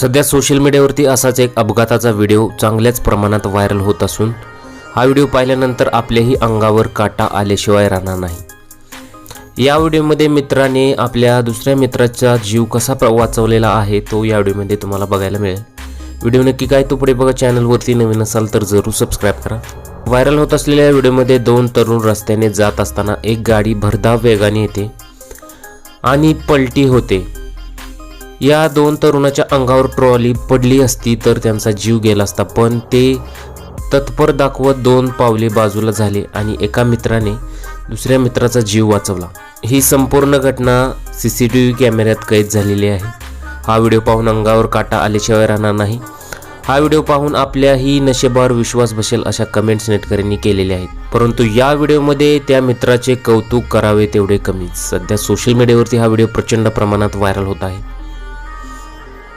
सध्या सोशल मीडियावरती असाच एक अपघाताचा व्हिडिओ चांगल्याच प्रमाणात व्हायरल होत असून हा व्हिडिओ पाहिल्यानंतर आपल्याही अंगावर काटा आल्याशिवाय राहणार नाही. या व्हिडिओमध्ये मित्राने आपल्या दुसऱ्या मित्राचा जीव कसा प्र- वाचवलेला आहे तो या व्हिडिओमध्ये तुम्हाला बघायला मिळेल. व्हिडिओ नक्की काय तो पुढे बघा. चॅनलवरती नवीन असाल तर जरूर सबस्क्राईब करा. व्हायरल होत असलेल्या व्हिडिओमध्ये दोन तरुण रस्त्याने जात असताना एक गाडी भरधाव वेगाने येते आणि पलटी होते. या दोन तरुणाच्या अंगावर ट्रॉली पडली असती तर त्यांचा जीव गेला असता पण ते तत्पर दाखवत दोन पावले बाजूला झाले आणि एका मित्राने दुसऱ्या मित्राचा जीव वाचवला. ही संपूर्ण घटना सी सी टी व्ही कॅमेऱ्यात कैद झालेली आहे. हा व्हिडिओ पाहून अंगावर काटा आल्याशिवाय राहणार नाही. हा व्हिडिओ पाहून आपल्याही नशेबावर विश्वास बसेल अशा कमेंट्स नेटकऱ्यांनी केलेल्या आहेत. परंतु या व्हिडिओमध्ये त्या मित्राचे कौतुक करावे तेवढे कमीच सध्या सोशल मीडियावरती हा व्हिडिओ प्रचंड प्रमाणात व्हायरल होत आहे.